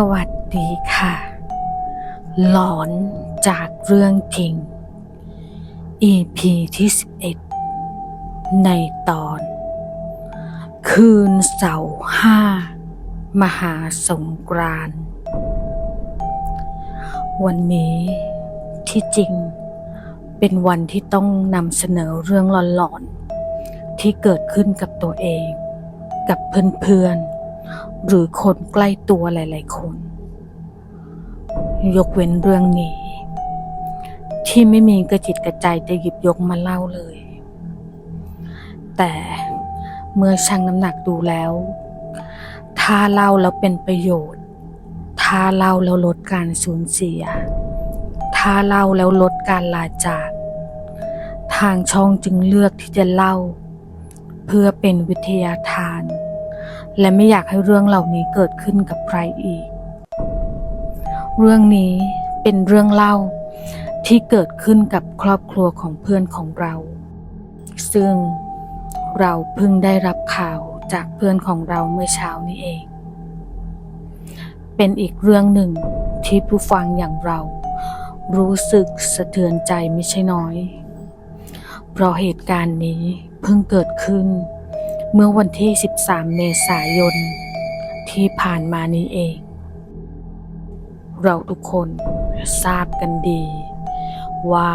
สวัสดีค่ะ หลอนจากเรื่องจริง EP ที่ 11 ในตอน คืนเสาร์ห้ามหาสงกรานต์วันนี้ที่จริงเป็นวันที่ต้องนำเสนอเรื่องหลอนๆที่เกิดขึ้นกับตัวเอง กับเพื่อนๆ หรือคนใกล้ตัวหลาย ๆ คน ยกเว้นเรื่องนี้ ที่ไม่มีกระจิตกระใจจะหยิบยกมาเล่าเลย แต่เมื่อชั่งน้ำหนักดูแล้ว ถ้าเล่าแล้วเป็นประโยชน์ ถ้าเล่าแล้วลดการสูญเสีย ถ้าเล่าแล้วลดการลาจาก ทางช่องจึงเลือกที่จะเล่า เพื่อเป็นวิทยาทาน และไม่อยากให้เรื่องเหล่านี้เกิดขึ้นกับใครอีก เรื่องนี้เป็นเรื่องเล่าที่เกิดขึ้นกับครอบครัวของเพื่อนของเรา ซึ่งเราเพิ่งได้รับข่าวจากเพื่อนของเราเมื่อเช้านี้เอง เป็นอีกเรื่องหนึ่งที่ผู้ฟังอย่างเรา รู้สึกสะเทือนใจไม่ใช่น้อย เพราะเหตุการณ์นี้เพิ่งเกิดขึ้น เมื่อวันที่ 13 เมษายน ที่ผ่านมานี้เอง เราทุกคนทราบกันดี ว่า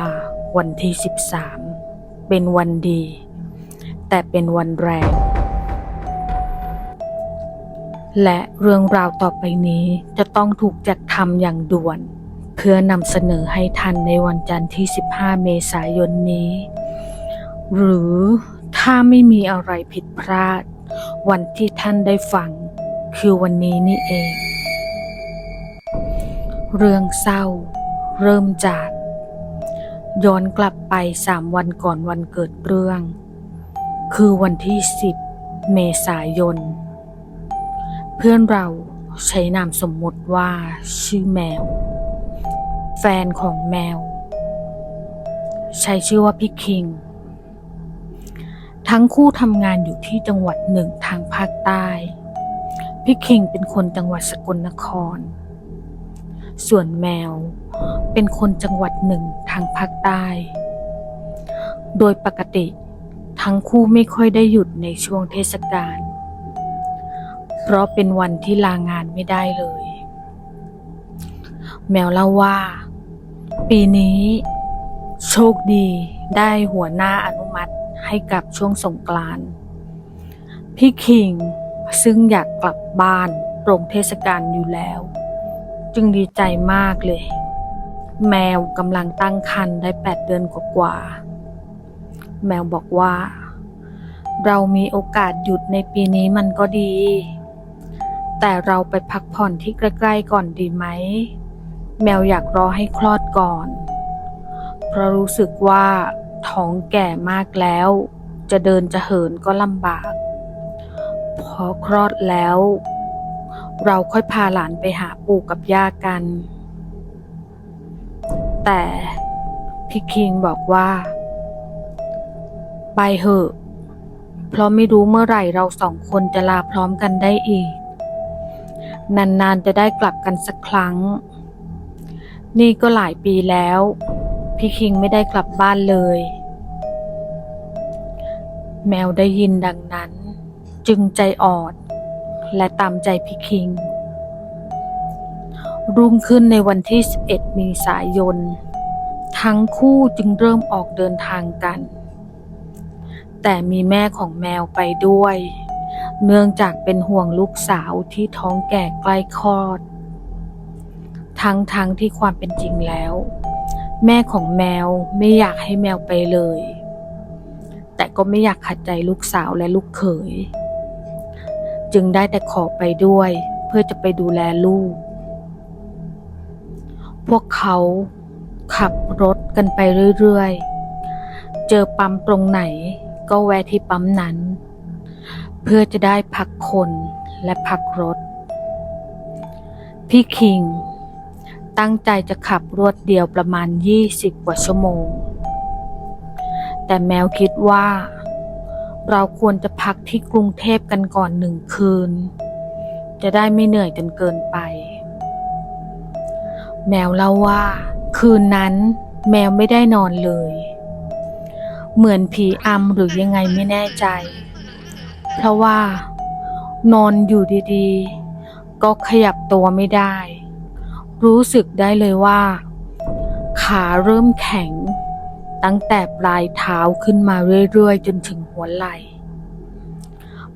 วันที่ 13 เป็นวันดี แต่เป็นวันแรง และเรื่องราวต่อไปนี้จะต้องถูกจัดทำอย่างด่วน เพื่อนำเสนอให้ทันในวันจันทร์ที่ 15 เมษายนนี้ หรือ ถ้าไม่มีอะไรผิดพลาด วันที่ท่านได้ฟัง คือวันนี้นี่เอง เรื่องเศร้า เริ่มจาก ย้อนกลับไปสามวันก่อนวันเกิดเรื่อง คือวันที่10เมษายน เพื่อนเราใช้นามสมมติว่า ชื่อแมว แฟนของแมว ใช้ชื่อว่าพี่คิง ทั้งคู่ทำงานอยู่ที่จังหวัดหนึ่งทางภาคใต้ พี่คิงเป็นคนจังหวัดสกลนคร ส่วนแมวเป็นคนจังหวัดหนึ่งทางภาคใต้ โดยปกติทั้งคู่ไม่ค่อยได้หยุดในช่วงเทศกาล เพราะเป็นวันที่ลางานไม่ได้เลย แมวเล่าว่า ปีนี้ โชคดีได้หัวหน้าอนุมัติ ให้กลับช่วงสงกรานต์พี่คิงซึ่งอยากกลับบ้านตรงเทศกาลอยู่แล้ว จึงดีใจมากเลย แมวกำลังตั้งครรภ์ได้แปดเดือนกว่าๆแมวบอกว่า เรามีโอกาสหยุดในปีนี้มันก็ดี แต่เราไปพักผ่อนที่ใกล้ๆก่อนดีไหม แมวอยากรอให้คลอดก่อน เพราะรู้สึกว่า ท้องแก่มากแล้ว จะเดินจะเหินก็ลำบาก พอคลอดแล้ว เราค่อยพาหลานไปหาปู่กับย่ากัน แต่พี่คิงบอกว่า ไปเหอะ เพราะไม่รู้เมื่อไหร่เราสองคนจะลาพร้อมกันได้อีก นานๆจะได้กลับกันสักครั้ง นี่ก็หลายปีแล้ว พี่คิงไม่ได้กลับบ้านเลย แมวได้ยินดังนั้น จึงใจอ่อนและตามใจพี่คิง รุ่งขึ้นในวันที่ 11เมษายน ทั้งคู่จึงเริ่มออกเดินทางกัน แต่มีแม่ของแมวไปด้วย เนื่องจากเป็นห่วงลูกสาวที่ท้องแก่ใกล้คลอด ทั้งทั้งที่ความเป็นจริงแล้ว แม่ของแมวไม่อยากให้แมวไปเลย แต่ก็ไม่อยากขัดใจลูกสาวและลูกเขย จึงได้แต่ขอไปด้วย เพื่อจะไปดูแลลูก พวกเขาขับรถกันไปเรื่อยๆ เจอปั๊มตรงไหนก็แวะที่ปั๊มนั้น เพื่อจะได้พักคนและพักรถ พี่คิง ตั้งใจจะขับรวดเดียวประมาณ 20 กว่าชั่วโมง แต่แมวคิดว่า เราควรจะพักที่กรุงเทพกันก่อนหนึ่งคืน จะได้ไม่เหนื่อยจนเกินไป แมวเล่าว่า คืนนั้นแมวไม่ได้นอนเลย เหมือนผีอำหรือยังไงไม่แน่ใจ เพราะว่านอนอยู่ดีๆ ก็ขยับตัวไม่ได้ รู้สึกได้เลยว่า ขาเริ่มแข็ง ตั้งแต่ปลายเท้าขึ้นมาเรื่อยๆ จนถึงหัวไหล่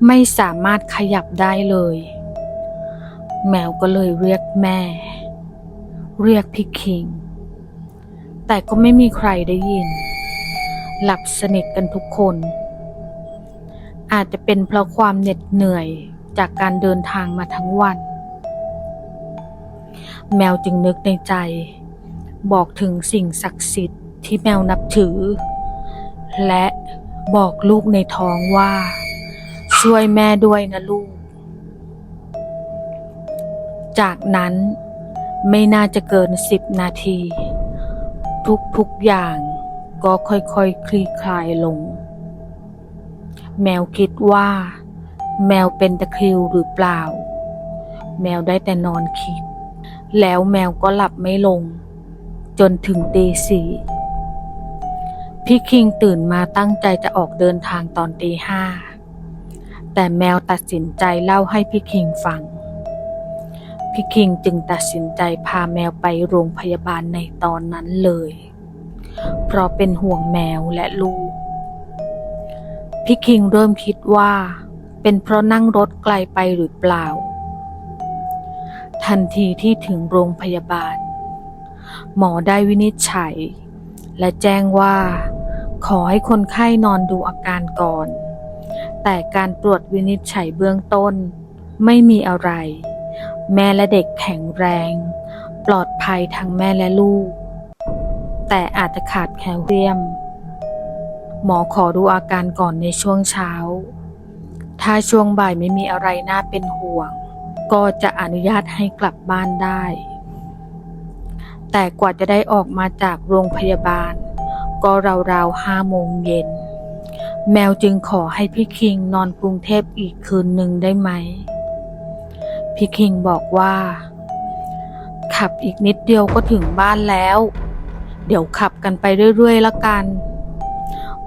ไม่สามารถขยับได้เลย แมวก็เลยเรียกแม่ เรียกพี่คิง แต่ก็ไม่มีใครได้ยิน หลับสนิทกันทุกคน อาจจะเป็นเพราะความเหน็ดเหนื่อยจากการเดินทางมาทั้งวัน แมวจึงนึกในใจ บอกถึงสิ่งศักดิ์สิทธิ์ที่แมวนับถือ และบอกลูกในท้องว่า ช่วยแม่ด้วยนะลูก จากนั้นไม่น่าจะเกินสิบนาที ทุกๆอย่างก็ค่อยๆคคลี่คลายลง แมวคิดว่า แมวเป็นตะคริวหรือเปล่า แมวได้แต่นอนคิด แล้วแมวก็หลับไม่ลง จนถึงตีสี่พี่คิงตื่นมาตั้งใจจะออกเดินทางตอนตีห้าแต่แมวตัดสินใจเล่าให้พี่คิงฟัง พี่คิงจึงตัดสินใจพาแมวไปโรงพยาบาลในตอนนั้นเลย เพราะเป็นห่วงแมวและลูก พี่คิงเริ่มคิดว่า เป็นเพราะนั่งรถไกลไปหรือเปล่า ทันทีที่ถึงโรงพยาบาล หมอได้วินิจฉัย และแจ้งว่า ขอให้คนไข้นอนดูอาการก่อน แต่การตรวจวินิจฉัยเบื้องต้น ไม่มีอะไร แม่และเด็กแข็งแรง ปลอดภัยทั้งแม่และลูก แต่อาจจะขาดแคลเซียม หมอขอดูอาการก่อนในช่วงเช้า ถ้าช่วงบ่ายไม่มีอะไรน่าเป็นห่วง ก็จะอนุญาตให้กลับบ้านได้ แต่กว่าจะได้ออกมาจากโรงพยาบาล ก็ราวๆห้าโมงเย็น แมวจึงขอให้พี่คิงนอนกรุงเทพอีกคืนหนึ่งได้ไหม พี่คิงบอกว่า ขับอีกนิดเดียวก็ถึงบ้านแล้ว เดี๋ยวขับกันไปเรื่อยๆละกัน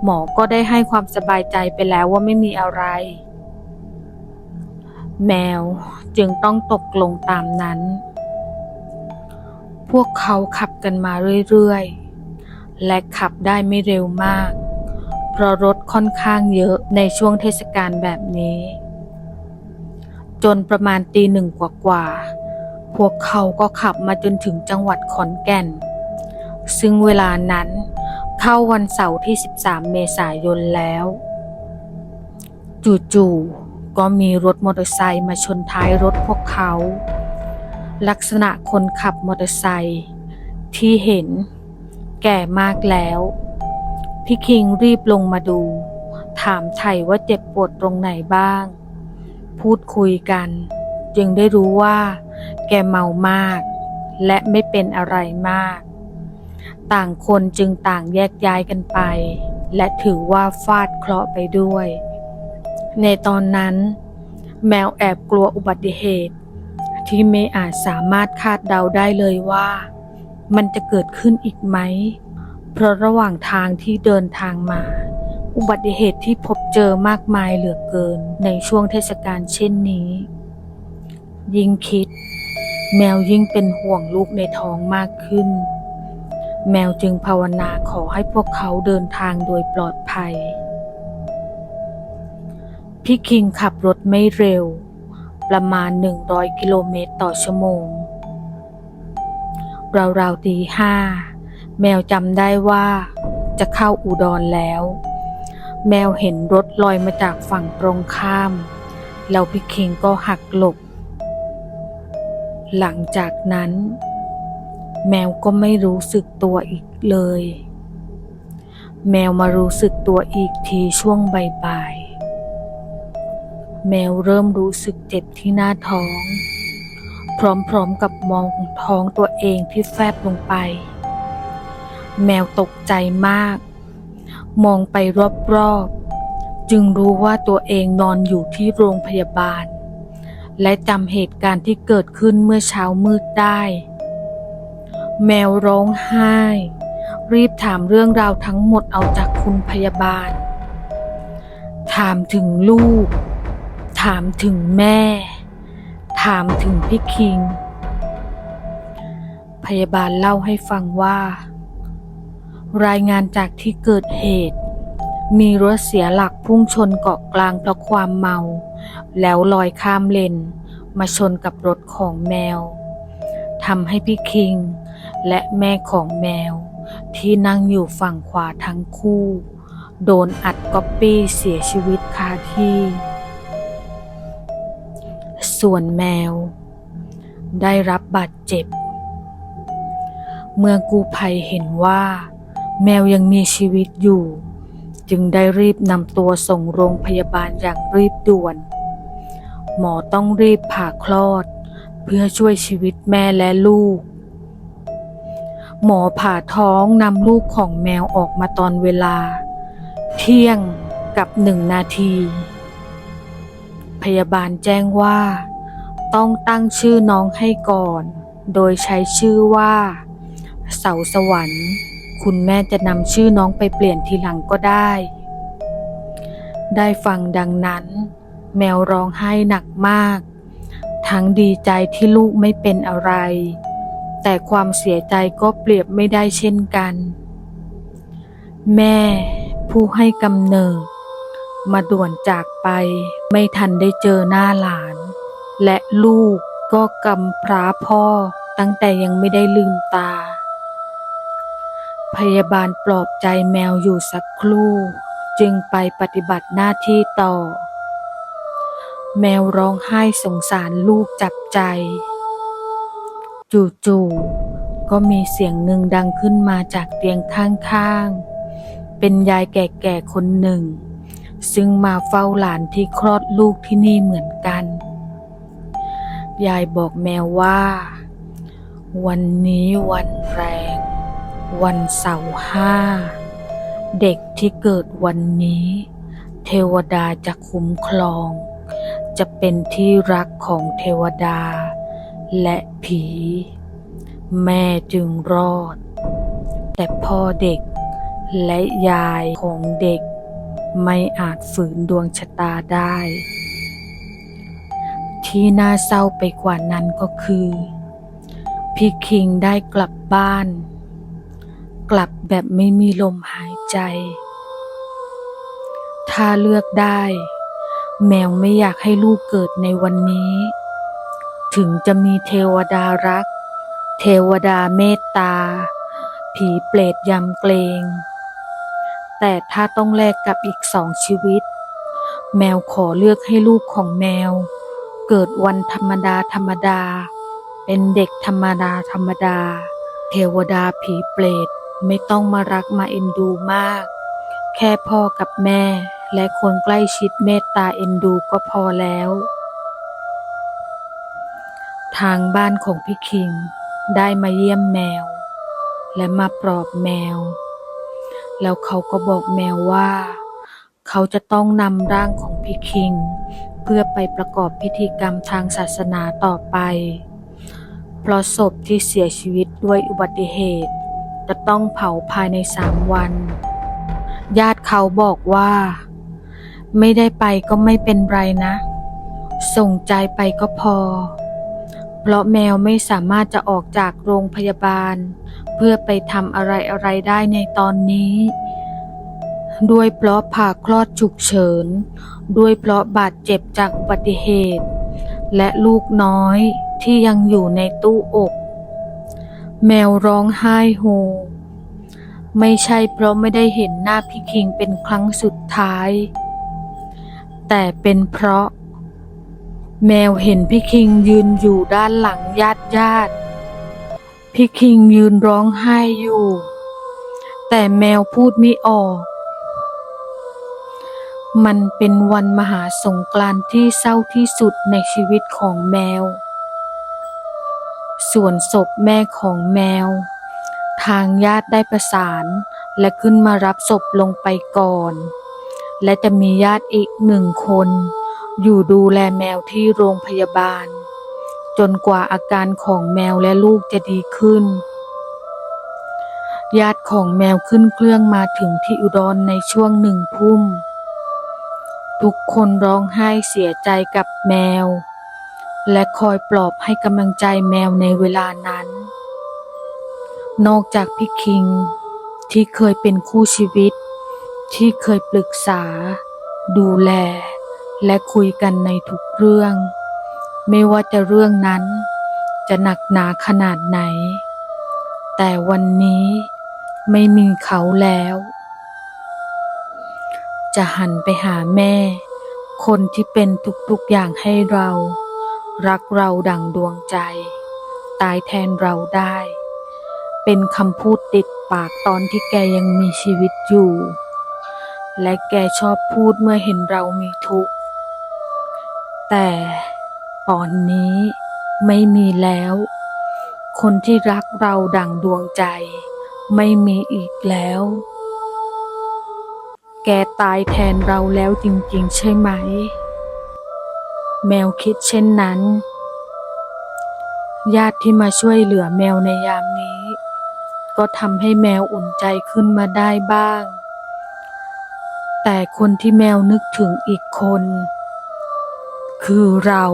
หมอก็ได้ให้ความสบายใจไปแล้วว่าไม่มีอะไร แมวจึงต้องตกลงตามนั้น พวกเขาขับกันมาเรื่อยๆ และขับได้ไม่เร็วมาก เพราะรถค่อนข้างเยอะในช่วงเทศกาลแบบนี้ จนประมาณตีหนึ่งกว่าๆ พวกเขาก็ขับมาจนถึงจังหวัดขอนแก่น ซึ่งเวลานั้นเข้าวันเสาร์ที่ 13 เมษายนแล้ว จู่ๆ ก็มีรถมอเตอร์ไซค์มาชนท้ายรถพวกเขา ลักษณะคนขับมอเตอร์ไซค์ที่เห็น แก่มากแล้ว พี่คิงรีบลงมาดู ถามไถ่ว่าเจ็บปวดตรงไหนบ้าง พูดคุยกัน จึงได้รู้ว่า แกเมามาก และไม่เป็นอะไรมาก ต่างคนจึงต่างแยกย้ายกันไป และถือว่าฟาดเคราะห์ไปด้วย ในตอนนั้น แมวแอบกลัวอุบัติเหตุ ที่ไม่อาจสามารถคาดเดาได้เลยว่า มันจะเกิดขึ้นอีกไหม เพราะระหว่างทางที่เดินทางมา อุบัติเหตุที่พบเจอมากมายเหลือเกินในช่วงเทศกาลเช่นนี้ ยิ่งคิด แมวยิ่งเป็นห่วงลูกในท้องมากขึ้น แมวจึงภาวนาขอให้พวกเขาเดินทางโดยปลอดภัย พี่คิงขับรถไม่เร็ว ประมาณ 100 กิโลเมตรต่อชั่วโมง ราวๆตีห้า แมวจำได้ว่าจะเข้าอุดรแล้ว แมวเห็นรถลอยมาจากฝั่งตรงข้าม แล้วพี่คิงก็หักหลบ หลังจากนั้น แมวก็ไม่รู้สึกตัวอีกเลย แมวมารู้สึกตัวอีกทีช่วงบ่าย แมวเริ่มรู้สึกเจ็บที่หน้าท้อง พร้อมๆกับมองท้องตัวเองที่แฟบลงไป แมวตกใจมาก มองไปรอบๆ จึงรู้ว่าตัวเองนอนอยู่ที่โรงพยาบาล และจำเหตุการณ์ที่เกิดขึ้นเมื่อเช้ามืดได้ แมวร้องไห้ รีบถามเรื่องราวทั้งหมดเอาจากคุณพยาบาล ถามถึงลูก ถามถึงแม่ ถามถึงพี่คิง พยาบาลเล่าให้ฟังว่า รายงานจากที่เกิดเหตุ มีรถเสียหลักพุ่งชนเกาะกลางเพราะความเมา แล้วลอยข้ามเลนมาชนกับรถของแมวทำให้พี่คิง และแม่ของแมว ที่นั่งอยู่ฝั่งขวาทั้งคู่ โดนอัดก๊อปปี้เสียชีวิตคาที่ ส่วนแมว ได้รับบาดเจ็บ เมื่อกู้ภัยเห็นว่า แมวยังมีชีวิตอยู่ จึงได้รีบนำตัวส่งโรงพยาบาลอย่างรีบด่วน หมอต้องรีบผ่าคลอด เพื่อช่วยชีวิตแม่และลูก หมอผ่าท้องนำลูกของแมวออกมาตอนเวลา เที่ยงกับหนึ่งนาทีพยาบาลแจ้งว่า ต้องตั้งชื่อน้องให้ก่อน โดยใช้ชื่อว่า เสาสวรรค์ คุณแม่จะนำชื่อน้องไปเปลี่ยนทีหลังก็ได้ ได้ฟังดังนั้น แมวร้องไห้หนักมาก ทั้งดีใจที่ลูกไม่เป็นอะไร แต่ความเสียใจก็เปรียบไม่ได้เช่นกัน แม่ ผู้ให้กำเนิด มาด่วนจากไปไม่ทันได้เจอหน้าหลาน และลูกก็กำพร้าพ่อตั้งแต่ยังไม่ได้ลืมตา พยาบาลปลอบใจแมวอยู่สักครู่ จึงไปปฏิบัติหน้าที่ต่อ แมวร้องไห้สงสารลูกจับใจ จู่ๆก็มีเสียงหนึ่งดังขึ้นมาจากเตียงข้างๆ เป็นยายแก่ๆคนหนึ่ง ซึ่งมาเฝ้าหลานที่คลอดลูกที่นี่เหมือนกัน ยายบอกแมวว่า วันนี้วันแรง วันเสาร์ห้า เด็กที่เกิดวันนี้ เทวดาจะคุ้มครอง จะเป็นที่รักของเทวดา และผี แม่จึงรอด แต่พ่อเด็กและยายของเด็ก ไม่อาจฝืนดวงชะตาได้ ที่น่าเศร้าไปกว่านั้นก็คือ พี่คิงได้กลับบ้าน กลับแบบไม่มีลมหายใจ ถ้าเลือกได้ แมวไม่อยากให้ลูกเกิดในวันนี้ ถึงจะมีเทวดารัก เทวดาเมตตา ผีเปรตยำเกรงแต่ถ้าต้องแลกกับอีกสองชีวิต แมวขอเลือกให้ลูกของแมว เกิดวันธรรมดาธรรมดา เป็นเด็กธรรมดาธรรมดา เทวดาผีเปรตไม่ต้องมารักมาเอ็นดูมาก แค่พ่อกับแม่ และคนใกล้ชิดเมตตาเอ็นดูก็พอแล้ว ทางบ้านของพี่คิงได้มาเยี่ยมแมว และมาปลอบแมว แล้วเขาก็บอกแมวว่า เขาจะต้องนำร่างของพี่คิง พื่อไปประกอบพิธีกรรมทางศาสนาต่อไป เพราะศพที่เสียชีวิตด้วยอุบัติเหตุ จะต้องเผาภายในสามวัน ญาติเขาบอกว่า ไม่ได้ไปก็ไม่เป็นไรนะ ส่งใจไปก็พอ เพราะแมวไม่สามารถจะออกจากโรงพยาบาล เพื่อไปทำอะไรอะไรได้ในตอนนี้ ด้วยเพราะผ่าคลอดฉุกเฉิน ด้วยเพราะบาดเจ็บจากอุบัติเหตุ และลูกน้อยที่ยังอยู่ในตู้อก แมวร้องไห้โฮไม่ใช่เพราะไม่ได้เห็นหน้าพี่คิงเป็นครั้งสุดท้าย แต่เป็นเพราะ แมวเห็นพี่คิงยืนอยู่ด้านหลังญาติญาติพี่คิงยืนร้องไห้อยู่ แต่แมวพูดไม่ออก มันเป็นวันมหาสงกรานต์ที่เศร้าที่สุดในชีวิตของแมว ส่วนศพแม่ของแมว ทางญาติได้ประสาน และขึ้นมารับศพลงไปก่อน และจะมีญาติอีกหนึ่งคน อยู่ดูแลแมวที่โรงพยาบาล จนกว่าอาการของแมวและลูกจะดีขึ้น ญาติของแมวขึ้นเครื่องมาถึงที่อุดรในช่วงหนึ่งทุ่ม ทุกคนร้องไห้เสียใจกับแมว และคอยปลอบให้กำลังใจแมวในเวลานั้น นอกจากพี่คิงที่เคยเป็นคู่ชีวิต ที่เคยปรึกษา ดูแล และคุยกันในทุกเรื่อง ไม่ว่าจะเรื่องนั้น จะหนักหนาขนาดไหน แต่วันนี้ไม่มีเขาแล้ว จะหันไปหาแม่ คนที่เป็นทุกๆอย่างให้เรา รักเราดั่งดวงใจ ตายแทนเราได้ เป็นคำพูดติดปากตอนที่แกยังมีชีวิตอยู่ และแกชอบพูดเมื่อเห็นเรามีทุกข์ แต่ตอนนี้ไม่มีแล้ว คนที่รักเราดั่งดวงใจ ไม่มีอีกแล้ว กตายแทนเราแล้วจริงๆ ใช่ไหม แมวคิดเช่นนั้น ญาติที่มาช่วยเหลือแมวในยามนี้ ก็ทำให้แมวอุ่นใจขึ้นมาได้บ้าง แต่คนที่แมวนึกถึงอีกคน คือเรา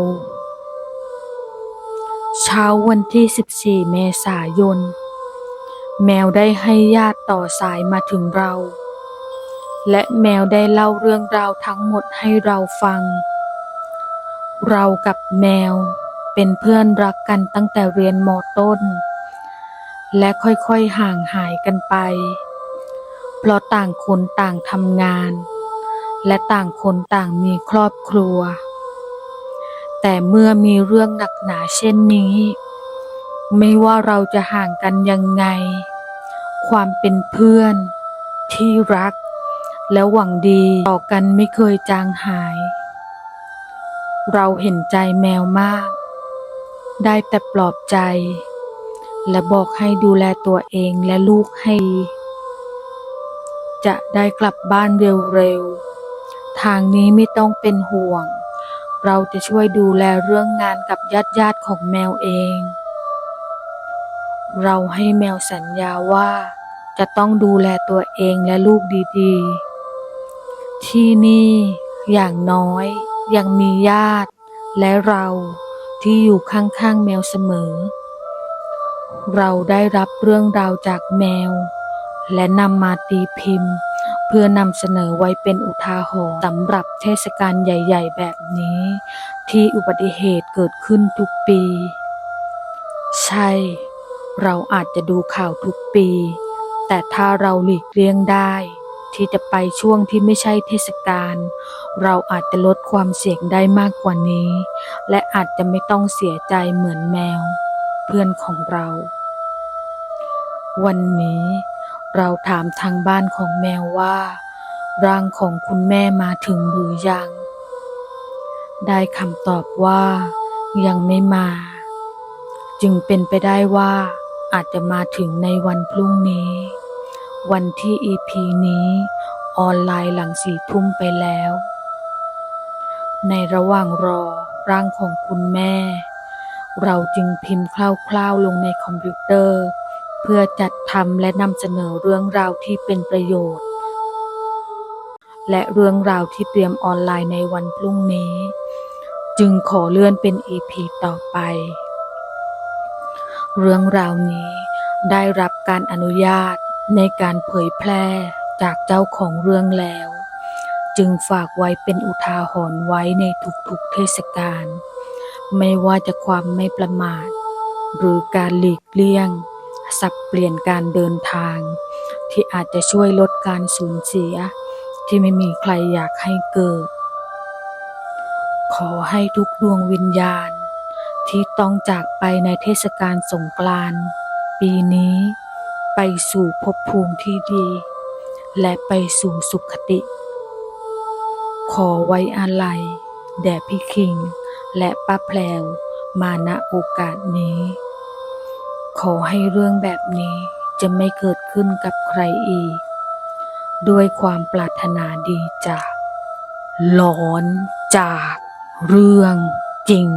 เช้าวันที่ 14 เมษายน แมวได้ให้ญาติต่อสายมาถึงเรา และแมวได้เล่าเรื่องราวทั้งหมดให้เราฟัง เรากับแมวเป็นเพื่อนรักกันตั้งแต่เรียนมต้น และค่อยๆห่างหายกันไป เพราะต่างคนต่างทำงาน และต่างคนต่างมีครอบครัว แต่เมื่อมีเรื่องหนักหนาเช่นนี้ ไม่ว่าเราจะห่างกันยังไง ความเป็นเพื่อนที่รัก และหวังดีต่อกันไม่เคยจางหาย เราเห็นใจแมวมาก ได้แต่ปลอบใจ และบอกให้ดูแลตัวเองและลูกให้ จะได้กลับบ้านเร็วๆ ทางนี้ไม่ต้องเป็นห่วง เราจะช่วยดูแลเรื่องงานกับญาติญาติๆของแมวเอง เราให้แมวสัญญาว่าจะต้องดูแลตัวเองและลูกดีๆ ที่นี่อย่างน้อยยังมีญาติ และเราที่อยู่ข้างๆแมวเสมอ เราได้รับเรื่องราวจากแมว และนำมาตีพิมพ์ เพื่อนำเสนอไว้เป็นอุทาหรณ์สำหรับเทศกาลใหญ่ ๆ แบบนี้ ที่อุบัติเหตุเกิดขึ้นทุกปี ใช่ เราอาจจะดูข่าวทุกปี แต่ถ้าเราหลีกเลี่ยงได้ ที่จะไปช่วงที่ไม่ใช่เทศกาล เราอาจจะลดความเสี่ยงได้มากกว่านี้ และอาจจะไม่ต้องเสียใจเหมือนแมว เพื่อนของเรา วันนี้เราถามทางบ้านของแมวว่า ร่างของคุณแม่มาถึงหรือยัง ได้คำตอบว่า ยังไม่มา จึงเป็นไปได้ว่า อาจจะมาถึงในวันพรุ่งนี้ วันที่ EP นี้ออนไลน์หลังสี่ทุ่มไปแล้ว ในระหว่างรอร่างของคุณแม่ เราจึงพิมพ์คร่าวๆลงในคอมพิวเตอร์ เพื่อจัดทำและนำเสนอเรื่องราวที่เป็นประโยชน์ และเรื่องราวที่เตรียมออนไลน์ในวันพรุ่งนี้ จึงขอเลื่อนเป็น EP ต่อไป เรื่องราวนี้ได้รับการอนุญาต ในการเผยแพร่จากเจ้าของเรื่องแล้ว จึงฝากไว้เป็นอุทาหรณ์ไว้ในทุกๆเทศกาลไม่ว่าจะความไม่ประมาท หรือการหลีกเลี่ยง สับเปลี่ยนการเดินทาง ที่อาจจะช่วยลดการสูญเสีย ที่ไม่มีใครอยากให้เกิด ขอให้ทุกดวงวิญญาณ ที่ต้องจากไปในเทศกาลสงกรานต์ปีนี้ ไปสู่ภพภูมิที่ดี และไปสู่สุขติ ขอไว้อาลัยแด่พี่คิง และป้าแพรวมาณโอกาสนี้ ขอให้เรื่องแบบนี้จะไม่เกิดขึ้นกับใครอีก ด้วยความปรารถนาดีจาก หลอนจากเรื่องจริง